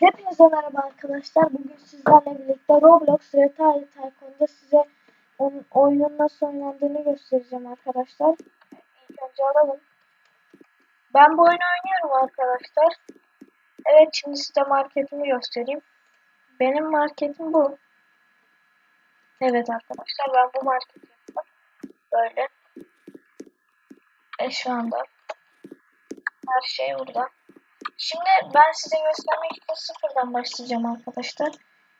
Hepinize merhaba arkadaşlar. Bugün sizlerle birlikte Roblox Retire Tycoon'da size oyunun nasıl oynandığını göstereceğim arkadaşlar. İlk önce alalım. Ben bu oyunu oynuyorum arkadaşlar. Evet şimdi size marketimi göstereyim. Benim marketim bu. Evet arkadaşlar ben bu marketi yaptım. Böyle. E şu anda her şey burada. Şimdi ben size göstermek için sıfırdan başlayacağım arkadaşlar.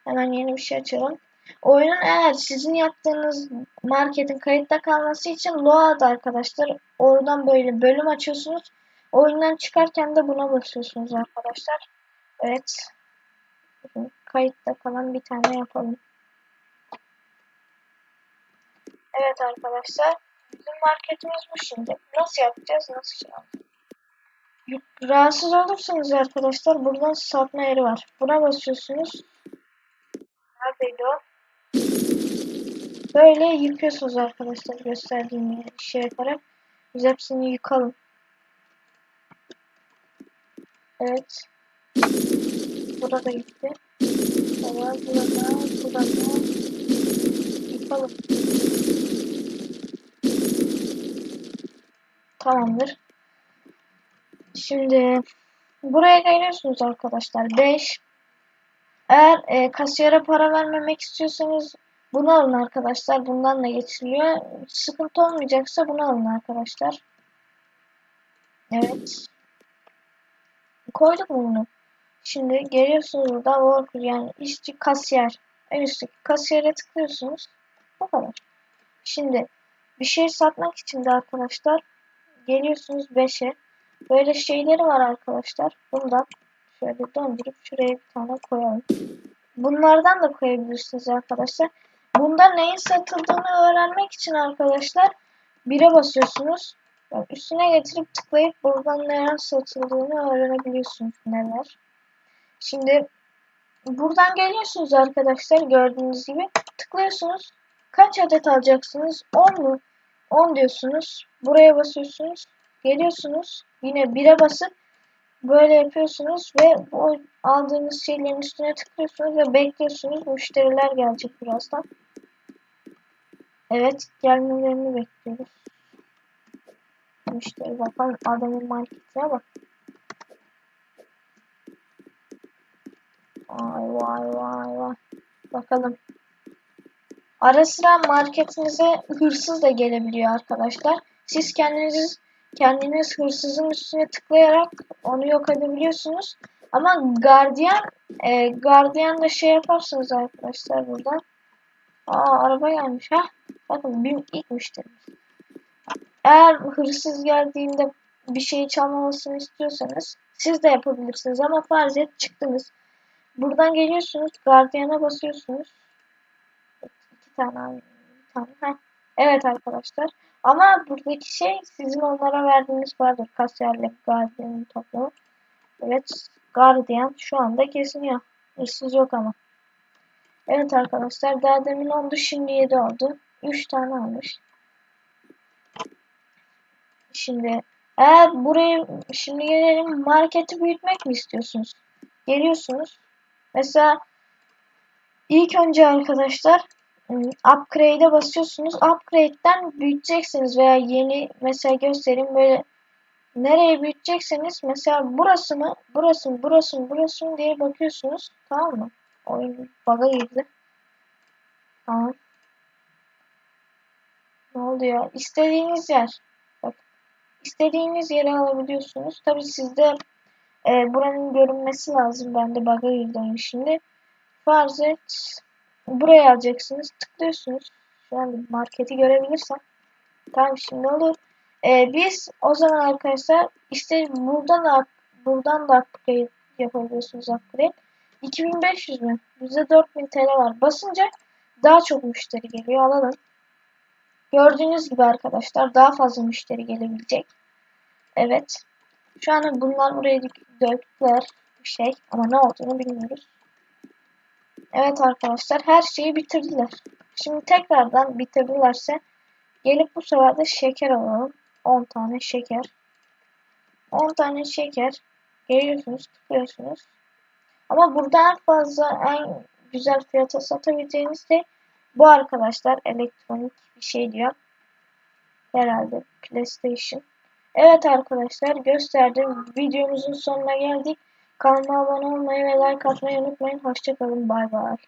Hemen yeni bir şey açalım. Oyunun eğer sizin yaptığınız marketin kayıtta kalması için load arkadaşlar. Oradan böyle bölüm açıyorsunuz. Oyundan çıkarken de buna basıyorsunuz arkadaşlar. Evet. Kayıtta kalan bir tane yapalım. Evet arkadaşlar. Bizim marketimiz bu şimdi. Nasıl yapacağız? Nasıl şey yapacağız? Rahatsız olursanız arkadaşlar buradan satma yeri var. Buna basıyorsunuz. Neredeydi o? Böyle yıkıyorsunuz arkadaşlar gösterdiğim şey yaparak. Biz hepsini yıkalım. Evet. Burada gitti. Tamam burada, burada. Yıkalım. Tamamdır. Şimdi buraya geliyorsunuz arkadaşlar. 5 Eğer e, kasiyere para vermemek istiyorsanız bunu alın arkadaşlar. Bundan da geçiliyor. Sıkıntı olmayacaksa bunu alın arkadaşlar. Evet. Koyduk bunu? Şimdi geliyorsunuz burada worker yani işçi kasiyer. En üstteki kasiyere tıklıyorsunuz. Bu kadar. Şimdi bir şey satmak için de arkadaşlar geliyorsunuz 5'e. Böyle şeyleri var arkadaşlar. Bundan şöyle döndürüp şuraya bir tane koyalım. Bunlardan da koyabilirsiniz arkadaşlar. Bunda neyin satıldığını öğrenmek için arkadaşlar 1'e basıyorsunuz. Yani üstüne getirip tıklayıp buradan neler satıldığını öğrenebiliyorsunuz neler. Şimdi buradan geliyorsunuz arkadaşlar gördüğünüz gibi tıklıyorsunuz. Kaç adet alacaksınız? 10 mu? 10 diyorsunuz. Buraya basıyorsunuz. Geliyorsunuz. Yine 1'e basıp böyle yapıyorsunuz ve bu aldığınız şeylerin üstüne tıklıyorsunuz ve bekliyorsunuz. Müşteriler gelecek birazdan. Evet gelmelerini bekliyoruz. Müşteri bakalım adamın marketine bak. Vay vay vay vay. Bakalım. Ara sıra marketinize hırsız da gelebiliyor arkadaşlar. Siz kendiniz kendiniz hırsızın üstüne tıklayarak onu yok edebiliyorsunuz. Ama gardiyan e, gardiyan da şey yaparsınız arkadaşlar buradan. Aa araba gelmiş ha. Bakın bir ilk müşterimiz. Eğer hırsız geldiğinde bir şeyi çalmamasını istiyorsanız siz de yapabilirsiniz ama farz et çıktınız. Buradan geliyorsunuz gardiyana basıyorsunuz. İki tane bir tane. Heh. Evet arkadaşlar. Ama buradaki şey sizin onlara verdiğiniz paradır. Kasiyerle gardiyanın toplamı. Evet. Gardiyan şu anda kesiniyor. Hırsız yok ama. Evet arkadaşlar. Daha demin oldu. Şimdi 7 oldu. 3 tane almış. Şimdi eğer burayı şimdi gelelim marketi büyütmek mi istiyorsunuz? Geliyorsunuz. Mesela ilk önce arkadaşlar upgrade'e basıyorsunuz. Upgrade'den büyüteceksiniz veya yeni mesela göstereyim böyle nereye büyütecekseniz mesela burası mı burası mı burası mı burası mı diye bakıyorsunuz. Tamam mı? Oyun bug'a girdi. Tamam. Ne oldu ya? İstediğiniz yer. Bak. İstediğiniz yere alabiliyorsunuz. Tabi sizde e, buranın görünmesi lazım. Ben de bug'a girdim şimdi. Farz et buraya alacaksınız. Tıklıyorsunuz. Şu an marketi görebilirsem. Tamam şimdi olur. Ee, biz o zaman arkadaşlar işte buradan da buradan da upgrade yapabiliyorsunuz upgrade. 2500 mü? Bizde 4000 TL var. Basınca daha çok müşteri geliyor. Alalım. Gördüğünüz gibi arkadaşlar daha fazla müşteri gelebilecek. Evet. Şu an bunlar buraya döktüler bir şey ama ne olduğunu bilmiyoruz. Evet arkadaşlar her şeyi bitirdiler. Şimdi tekrardan bitirdilerse gelip bu sefer de şeker alalım. 10 tane şeker. 10 tane şeker. Geliyorsunuz tıklıyorsunuz. Ama burada en fazla en güzel fiyata satabileceğiniz de bu arkadaşlar elektronik bir şey diyor. Herhalde PlayStation. Evet arkadaşlar gösterdim. Videomuzun sonuna geldik. Kanalıma abone olmayı ve like atmayı unutmayın. Hoşçakalın. Bay bay.